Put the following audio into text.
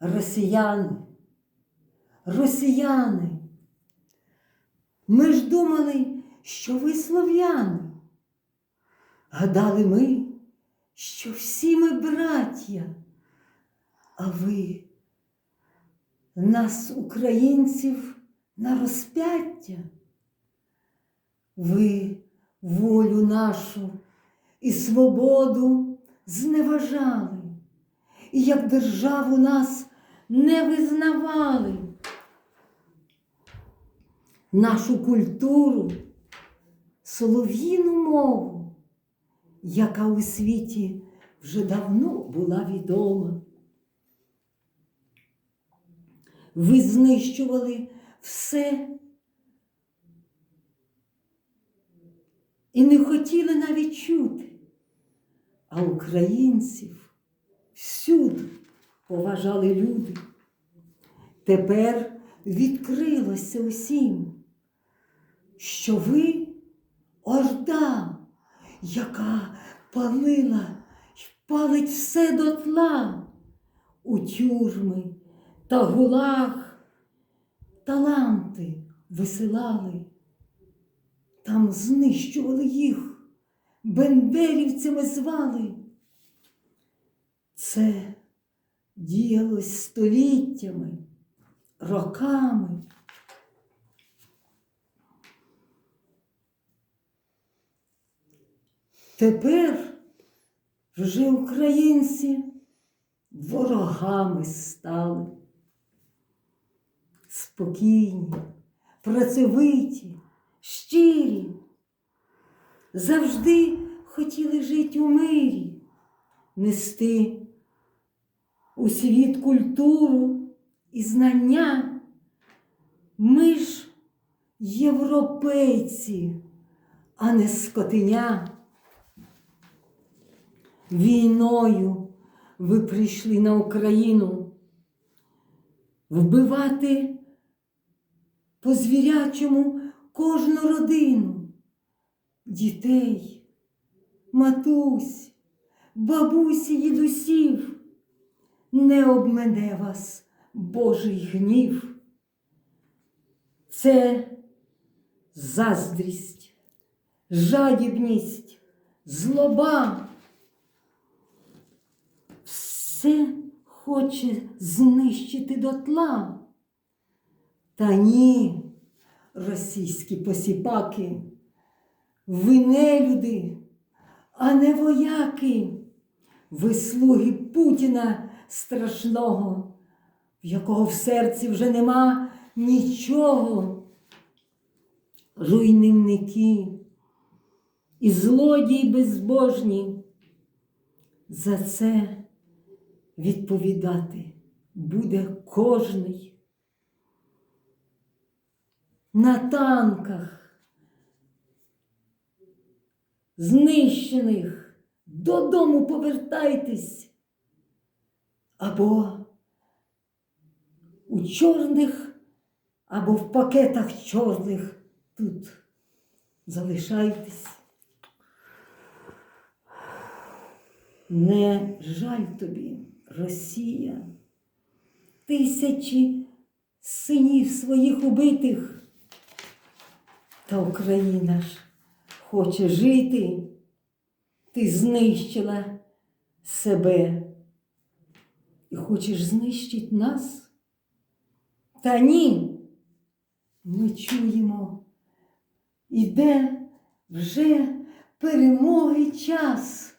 росіяни, росіяни. Ми ж думали, що ви слов'яни. Гадали ми, що всі ми браття, а ви нас, українців, на розп'яття. Ви волю нашу і свободу зневажали, і як державу нас не визнавали. Нашу культуру, солов'їну мову, яка у світі вже давно була відома. Ви знищували все і не хотіли навіть чути, а українців всюди поважали люди. Тепер відкрилося усім, що ви орда, яка палила й палить все дотла у тюрми та гулах таланти висилали, там знищували їх, бендерівцями звали. Це діялось століттями, роками. Тепер вже українці ворогами стали. Спокійні, працьовиті, щирі, завжди хотіли жити у мирі, нести у світ культуру і знання. Ми ж європейці, а не скотиня. Війною ви прийшли на Україну вбивати по звірячому кожну родину, дітей, матусь, бабусі, дідусів, не обмене вас Божий гнів. Це заздрість, жадібність, злоба. Все хоче знищити дотла. Та ні, російські посіпаки, ви не люди, а не вояки, ви слуги Путіна страшного, в якого в серці вже нема нічого. Руйнівники і злодії безбожні. За це відповідати буде кожний. На танках, знищених, додому повертайтесь або у чорних, або в пакетах чорних. Тут залишайтесь. Не жаль тобі, Росія, тисячі синів своїх убитих, та Україна ж хоче жити, ти знищила себе і хочеш знищити нас? Та ні, ми чуємо, іде вже перемоги час.